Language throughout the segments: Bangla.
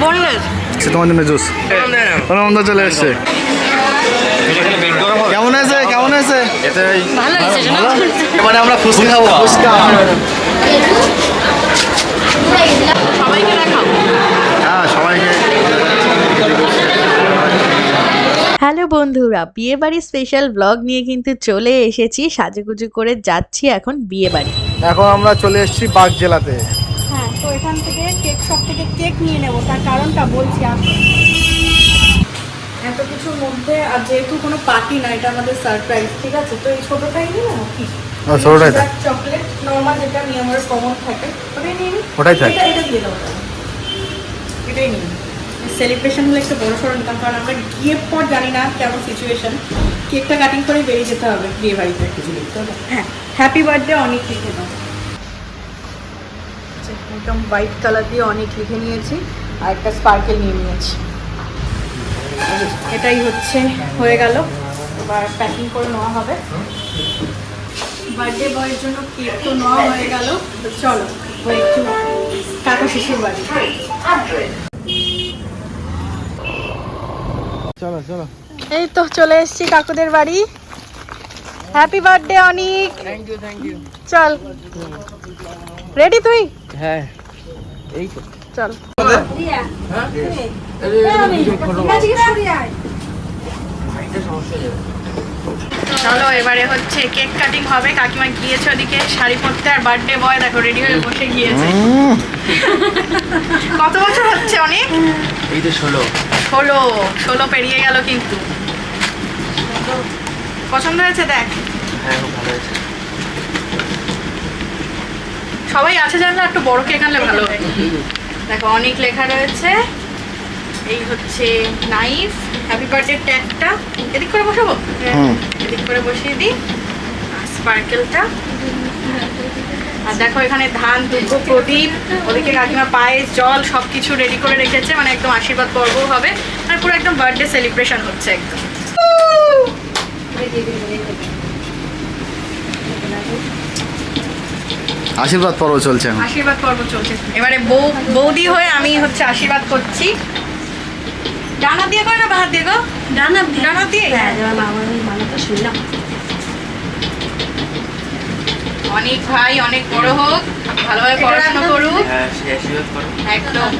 বোনলেস সে তোমার জন্য জুস। অনন্ত চলে এসছে কেমন হয়েছে কেমন এবারে আমরা ফুচকা খাব। ফুচকা। সবাইকে দেখাও। হ্যাঁ সবাইকে। হ্যালো বন্ধুরা বিয়ে বাড়ি স্পেশাল ব্লগ নিয়ে কিন্তু চলে এসেছি। সাজুগুজু করে যাচ্ছি এখন বিয়ে বাড়ি এখন আমরা চলে এসেছি বাগ জেলাতে হ্যাঁ তো এখান থেকে শপ থেকে কেক নিয়ে নেব তার কারণটা বলছি এত কিছুর মধ্যে আর যেহেতু কোনো পার্টি না এটা আমাদের সারপ্রাইজ ঠিক আছে? তো এই ছোটোটাই নিয়ে নেব কি? ও, চকলেট নর্মাল যেটা নিয়ে আমার কমন থাকে ওটাই নিয়ে নিই। ওটাই থাক। এটা এটা দিয়ে দেবো এটাই নিই। সেলিব্রেশন হলে একটু বড় সড়ো নিতাম কারণ আমরা গিয়ে পর জানি না কেমন সিচুয়েশন কেকটা কাটিং করে বেরিয়ে যেতে হবে বিয়ে বাড়িতে। কিছু হ্যাঁ হ্যাপি বার্থডে অনেক লিখে দাও আচ্ছা, একদম হোয়াইট কালার দিয়ে অনেক লিখে নিয়েছি আর একটা স্পার্কেল নিয়ে নিয়েছি। এটাই হচ্ছে হয়ে গেল। এবার প্যাকিং করে নেওয়া হবে। বার্থডে বয়ের জন্য কেক তো নেওয়া হয়ে গেল। তো চলো একটু কাকা শিশুর বাড়ি। চলো চলো। এই তো চলে এসেছি কাকুদের বাড়ি। Happy birthday Anik. Thank you thank you চল। রেডি তুই? হ্যাঁ। এই তো। চল। চলো এবারে হচ্ছে কেক কাটিং হবে। কাকিমা গিয়েছে ওদিকে শাড়ি পরতে আর বার্থডে বয় দেখো রেডি হয়ে বসে গিয়েছে। কত বছর হচ্ছে অনেক? এই তো ষোলো। ষোলো ষোলো পেরিয়ে গেল কিন্তু। পছন্দ হয়েছে দেখ? হ্যাঁ ভালো হয়েছে। সবাই আছে জানলে একটু বড় কেক আনলে ভালো হয় দেখো অনেক লেখা রয়েছে। এই হচ্ছে নাইফ হ্যাপি বার্থডে ট্যাগটা এদিক করে বসাবো। এদিক করে বসিয়ে দিই। স্পার্কেলটা আর দেখো এখানে ধান দুর্গ প্রদীপ ওদিকে কাকিমা পায়েস জল সব কিছু রেডি করে রেখেছে। মানে একদম আশীর্বাদ পর্ব হবে। মানে পুরো একদম বার্থডে সেলিব্রেশন হচ্ছে একদম। আশীর্বাদ পর্ব চলছে এখন। আশীর্বাদ পর্ব চলছে। এবারে বউ বৌদি হয়ে আমি হচ্ছে আশীর্বাদ করছি। ডানা দিয়ে করে না বাহাত দিয়ে গো? ডানা ডানা দিয়ে? অনেক ভাই অনেক বড় হোক ভালোভাবে পড়াশোনা করুক। হ্যাঁ আশীর্বাদ করো একদম।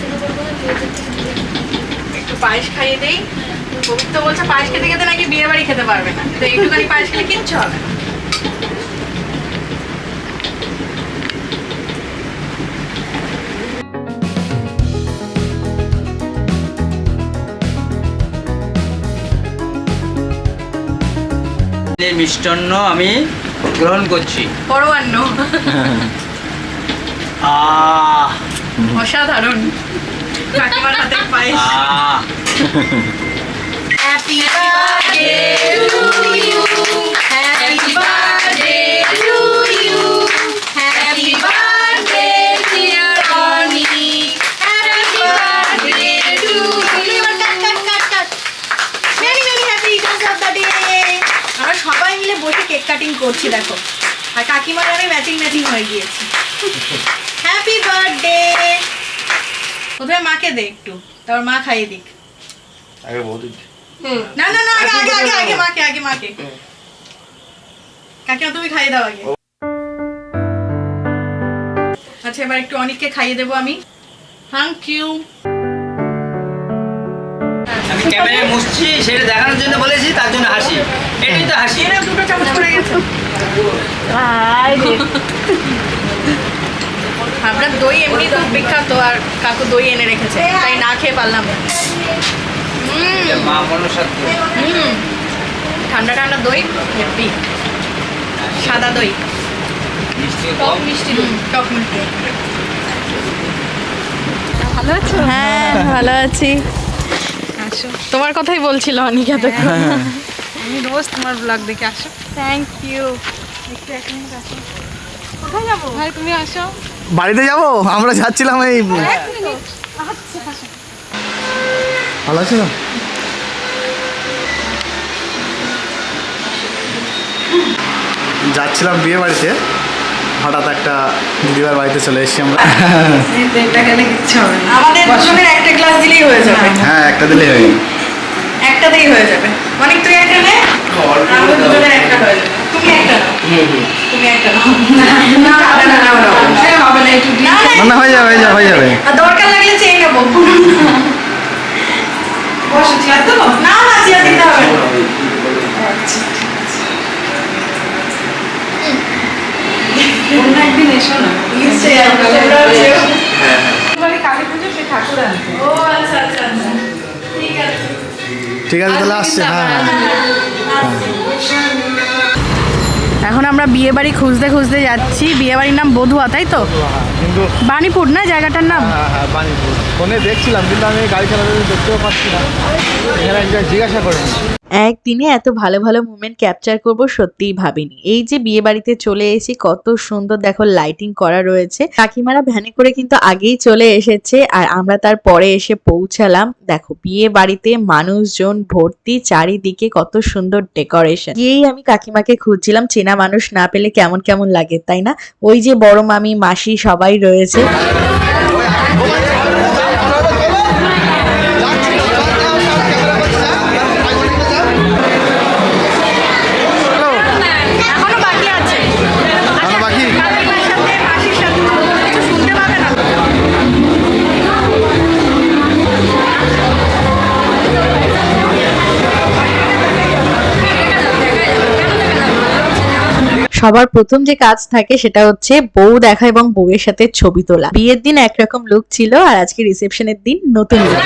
একটু পায়েস খাইয়ে দেই। পবিত্র বলছে পায়েস খেতে খেতে নাকি বিয়ে বাড়ি খেতে পারবে না। তো একটুখানি পায়েস খেলে কিচ্ছু হবে না। মিষ্টান্ন আমি গ্রহণ করছি। পরমান্ন। আহ অসাধারণ। কাকিমার হাতের পায়েস। Happy birthday to to cutting করছি দেখো। আর কাকিমার আমি ম্যাচিং ম্যাচিং হয়ে গিয়েছি। হ্যাপি বার্থডে প্রথমে মাকে দে একটু তারপর মা খাইয়ে দিক। আগে বৌদি না না না আগে আগে আগে আগে মাকে আগে মাকে। কাকিমা তুমি খাইয়ে দাও আগে। আচ্ছা এবার একটু অনেককে খাইয়ে দেবো আমি। থ্যাংক ইউ আমি ক্যামেরায় মুছছি সেটা দেখানোর জন্য বলেছি তার জন্য হাসি। এটাই তো হাসি। এরা দুটো চামচ পড়ে গেছে। আপনার দই এমনি খুব বিখ্যাত আর কাকু দই এনে রেখেছে তাই না খেয়ে পারলাম। ঠান্ডা ঠান্ডা দই হেভি সাদা দই। মিষ্টি কম মিষ্টি টক মিষ্টি ভালো আছো? হ্যাঁ ভালো আছি। তোমার কথাই বলছিল অনিকা তো আমি রোজ তোমার ব্লগ দেখে আসো। থ্যাংক ইউ একটু এক মিনিট আসো। কোথায় যাব? ভাই তুমি আসো। বাড়িতে যাব? আমরা যাচ্ছিলাম এই ভালো আছে? না যাচ্ছিলাম বিয়ে বাড়িতে। হঠাৎ একটা দিদিবার বাড়িতে চলে এসেছি আমরা। এটা গেলে কিচ্ছু হবে না। আমাদের একটা গ্লাস দিলেই হয়ে যাবে। হ্যাঁ একটা দিলেই হয়ে। একটা দিলেই হয়ে যাবে। অনেক তুই একটা নে আমাদের দুজনের একটা হয়ে যাবে তুমি একটা নাও তুমি একটা না না না না না সে হবে না একটু না না না হয়ে যাবে হয়ে যাবে হয়ে যাবে দরকার লাগলে চেয়ে নেব বসে চেয়ার দেবো না না চেয়ার দিতে হবে ঠিক আছে। অন্য একদিন এসো না নিশ্চয়ই কালী পুজো সে ঠাকুর আনতে ও আচ্ছা আচ্ছা আচ্ছা ঠিক আছে ঠিক আছে তাহলে আসছে হ্যাঁ এখন আমরা বিয়ে বাড়ি খুঁজতে খুঁজতে যাচ্ছি। বিয়ে বাড়ির নাম বধুয়া তাই তো? কিন্তু বাণীপুর না জায়গাটার নাম? হ্যাঁ হ্যাঁ ফোনে দেখছিলাম কিন্তু আমি গাড়ি চালাতে দেখতেও পাচ্ছি না। এখানে জিজ্ঞাসা করেনি একদিনে এত ভালো ভালো মুমেন্ট ক্যাপচার করব সত্যিই ভাবিনি। এই যে বিয়ে বাড়িতে চলে এসেছি, কত সুন্দর দেখো লাইটিং করা রয়েছে। কাকিমারা ভ্যানে করে কিন্তু আগেই চলে এসেছে আর আমরা তার পরে এসে পৌঁছালাম। দেখো, বিয়ে বাড়িতে মানুষজন ভর্তি, চারিদিকে কত সুন্দর ডেকোরেশন গিয়েই আমি কাকিমাকে খুঁজছিলাম, চেনা মানুষ না পেলে কেমন কেমন লাগে, তাই না? ওই যে বড় মামি, মাসি সবাই রয়েছে। সবার প্রথম যে কাজ থাকে সেটা হচ্ছে বউ দেখা এবং বউয়ের সাথে ছবি তোলা। বিয়ের দিন একরকম লুক ছিল আর আজকে রিসেপশনের দিন নতুন লুক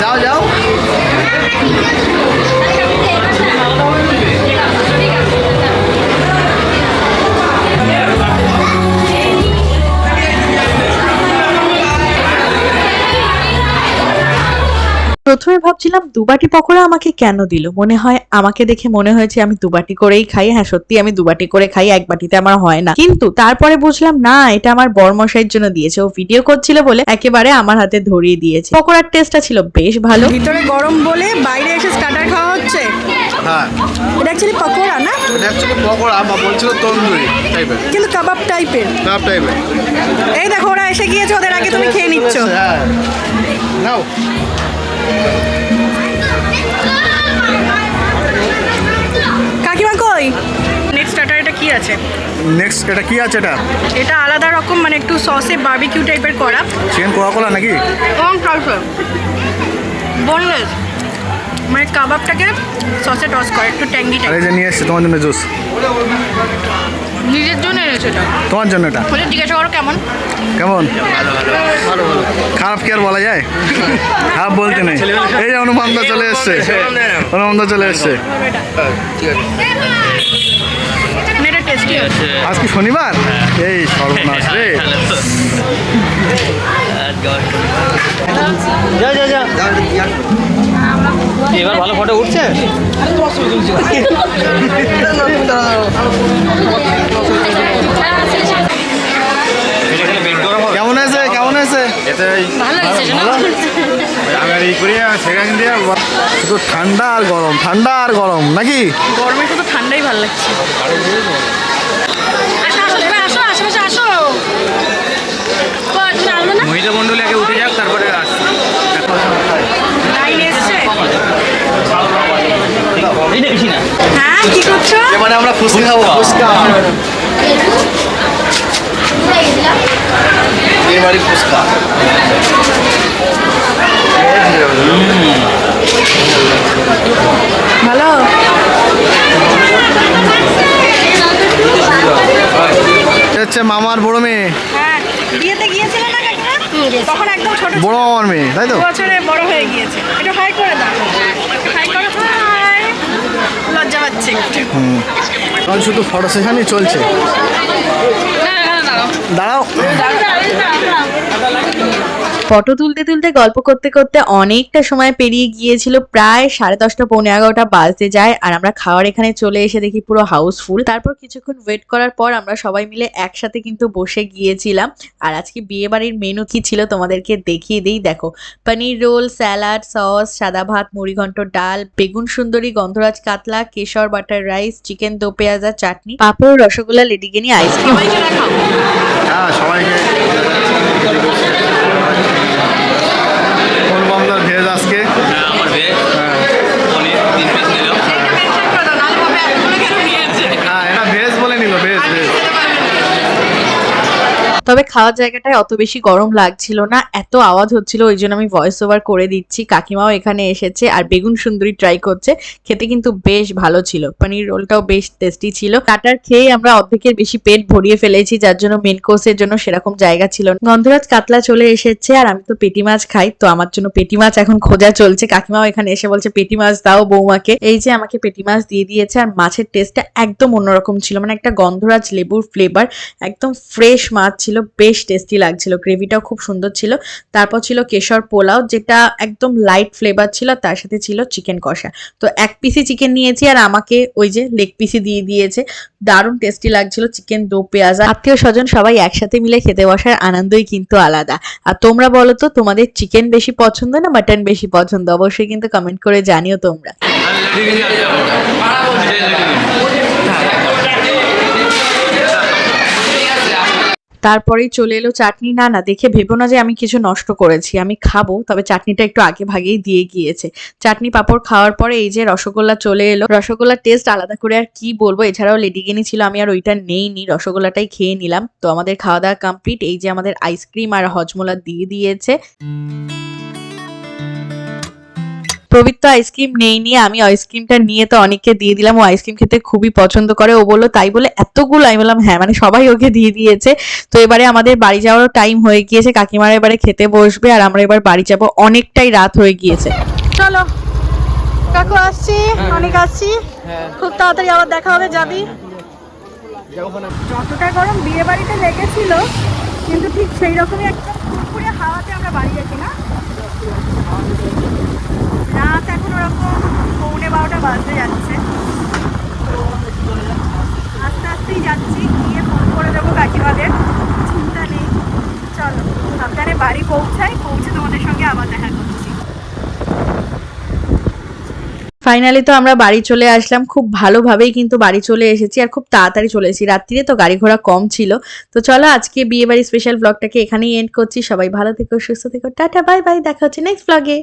যাও যাও। প্রথমে ভাবছিলাম দুবাটি পকোড়া আমাকে কেন দিল? মনে হয় আমাকে দেখে মনে হয়েছে আমি দুবাটি করেই খাই। হ্যাঁ সত্যি আমি দুবাটি করে খাই এক বাটিতে আমার হয় না। কিন্তু তারপরে বুঝলাম না এটা আমার বরমশাইয়ের জন্য দিয়েছে। ও ভিডিও করছিল বলে একেবারে আমার হাতে ধরিয়ে দিয়েছে। পকোড়ার টেস্টটা ছিল বেশ ভালো। ভিতরে গরম বলে বাইরে এসে স্টার্টার খাওয়া হচ্ছে? হ্যাঁ। এটা অ্যাকচুয়ালি পকোড়া না? এটা অ্যাকচুয়ালি পকোড়া বা বলছিল তন্দুরি টাইপের কিন্তু কাবাব টাইপের কাপ টাইপের এই দেখো ওরা এসে গিয়েছে ওদের আগে তুমি খেয়ে নিচ্ছ। হ্যাঁ। নাও। কাকিমা কই? নেক্সট স্টার্টার এটা কি আছে? নেক্সট এটা কি আছে এটা? এটা আলাদা রকম মানে একটু সসে বারবিকিউ টাইপের করা। চিকেন কোকা কোলা নাকি এবং বোনলেস মানে কাবাবটাকে সসে টস করে একটু ট্যাঙ্গি আর টাইপ এই যে নিয়ে এসছি তোমার জন্য জুস নিজের জন্য এনেছে এটা তোমার জন্য এটা বলে জিজ্ঞাসা করো কেমন কেমন খারাপ কি আর বলা যায় খারাপ বলতে নেই এই যে অনুমানদা চলে এসছে অনুমানদা চলে এসছে মানে কি শনিবার এই সর্বনাশ রে যা যা যা এবার ভালো ফটো উঠছে? কেমন আছে? কেমন আছে? শুধু ঠান্ডা আর গরম ঠান্ডা আর গরম নাকি? গরমে শুধু ঠান্ডাই ভালো লাগছে। মহিলা মন্ডলী আগে উঠে যাক তারপরে আসছি লাইন এসছে এই বেশি না। হ্যাঁ কি করছ? মানে আমরা ফুচকা খাব। ফুচকা। এই বাড়ি ফুচকা। ভালো? হচ্ছে মামার বড় মেয়ে। হ্যাঁ বিয়েতে গিয়েছিলে না কাকিমা? তখন একদম ছোট বড় মামার মেয়ে তাই তো? বছরে বড় হয়ে গিয়েছে করে দাও হাই করো হাই একটু এখন শুধু ফটো সেশনই চলছে। দাঁড়াও। ফটো তুলতে তুলতে, গল্প করতে করতে অনেকটা সময় পেরিয়ে গিয়েছিল। প্রায় সাড়ে দশটা, পৌনে এগারোটা বাজতে যায় আর আমরা খাওয়ার এখানে চলে এসে দেখি পুরো হাউসফুল তারপর কিছুক্ষণ ওয়েট করার পর আমরা সবাই মিলে একসাথে কিন্তু বসে গিয়েছিলাম। আর আজকে বিয়ে বাড়ির মেনু কি ছিল তোমাদেরকে দেখিয়ে দিই। দেখো পনির রোল স্যালাড সস সাদা ভাত মুড়িঘণ্ট ডাল, বেগুন সুন্দরী, গন্ধরাজ কাতলা, কেশর butter rice chicken do pyaza chutney, papad, rasgulla, ledikeni ice cream হ্যাঁ সবাইকে তবে খাওয়ার জায়গাটায় অত বেশি গরম লাগছিল না, এত আওয়াজ হচ্ছিল, ওই জন্য আমি ভয়েস ওভার করে দিচ্ছি। কাকিমাও এখানে এসেছে আর বেগুন সুন্দরী ট্রাই করছে। খেতে কিন্তু বেশ ভালো ছিল, পনির রোলটাও বেশ টেস্টি ছিল। কাটার খেয়ে আমরা অর্ধেকের বেশি পেট ভরিয়ে ফেলেছি, যার জন্য মেন কোর্সের জন্য সেরকম জায়গা ছিল না। গন্ধরাজ কাতলা চলে এসেছে আর আমি তো পেটি মাছ খাই, তো আমার জন্য পেটি মাছ এখন খোঁজা চলছে। কাকিমাও এখানে এসে বলছে, পেটি মাছ দাও বৌমাকে। এই যে আমাকে পেটি মাছ দিয়ে দিয়েছে আর মাছের টেস্টটা একদম অন্যরকম ছিল মানে একটা গন্ধরাজ লেবুর ফ্লেভার একদম ফ্রেশ মাছ ছিল। বেশ টেস্টি লাগছিল। গ্রেভিটাও খুব সুন্দর ছিল। তারপর ছিল কেশর পোলাও, যেটা একদম লাইট ফ্লেভার ছিল, তার সাথে ছিল চিকেন কষা। তো এক পিসি চিকেন নিয়েছি আর আমাকে ওই যে লেগ পিসি দিয়ে দিয়েছে। দারুণ টেস্টি লাগছিল চিকেন দো পেঁয়াজা আত্মীয় স্বজন সবাই একসাথে মিলে খেতে বসার আনন্দই কিন্তু আলাদা। আর তোমরা বলো তো, তোমাদের চিকেন বেশি পছন্দ না মাটন বেশি পছন্দ? অবশ্যই কিন্তু কমেন্ট করে জানিও তোমরা। তারপরেই চলে এলো চাটনি না না দেখে ভেবো না যে আমি কিছু নষ্ট করেছি। আমি খাব, তবে চাটনিটা একটু আগে ভাগেই দিয়ে গিয়েছে। চাটনি পাঁপড় খাওয়ার পরে এই যে রসগোল্লা চলে এলো। রসগোল্লার টেস্ট আলাদা করে আর কি বলব? এছাড়াও লেডিগেনি ছিল, আমি আর ওইটা নেই নি রসগোল্লাটাই খেয়ে নিলাম। তো আমাদের খাওয়া দাওয়া কমপ্লিট এই যে আমাদের আইসক্রিম আর হজমোলা দিয়ে দিয়েছে। প্রবৃত্ত আইসক্রিম নেই নিয়ে আমি আইসক্রিমটা নিয়ে তো অনেককে দিয়ে দিলাম। ও আইসক্রিম খেতে খুবই পছন্দ করে। ও বলল তাই বলে এতগুলো? আমি বললাম হ্যাঁ মানে সবাই ওকে দিয়ে দিয়েছে। তো এবারে আমাদের বাড়ি যাওয়ারও টাইম হয়ে গিয়েছে। কাকিমারা এবারে খেতে বসবে আর আমরা এবার বাড়ি যাব। অনেকটাই রাত হয়ে গিয়েছে। চলো। কাকু আসছি। অনেক আসছি। খুব তাড়াতাড়ি আবার দেখা হবে যাবি? যতটা গরম বিয়ে বাড়িতে লেগেছিল কিন্তু ঠিক সেই রকমই একটা ফুরফুরে হাওয়াতে আমরা বাড়ি গেছি না রাত এখন ফাইনালি তো আমরা বাড়ি চলে আসলাম, খুব ভালোভাবেই কিন্তু বাড়ি চলে এসেছি আর খুব তাড়াতাড়ি চলে এসেছি। রাত্রিরে তো গাড়ি ঘোড়া কম ছিল। তো চলো আজকে বিয়ে বাড়ি স্পেশাল ব্লগটাকে এখানেই এন্ড করছি। সবাই ভালো থেকো, সুস্থ থেকো, টাটা বাই বাই দেখা হচ্ছে নেক্সট ব্লগে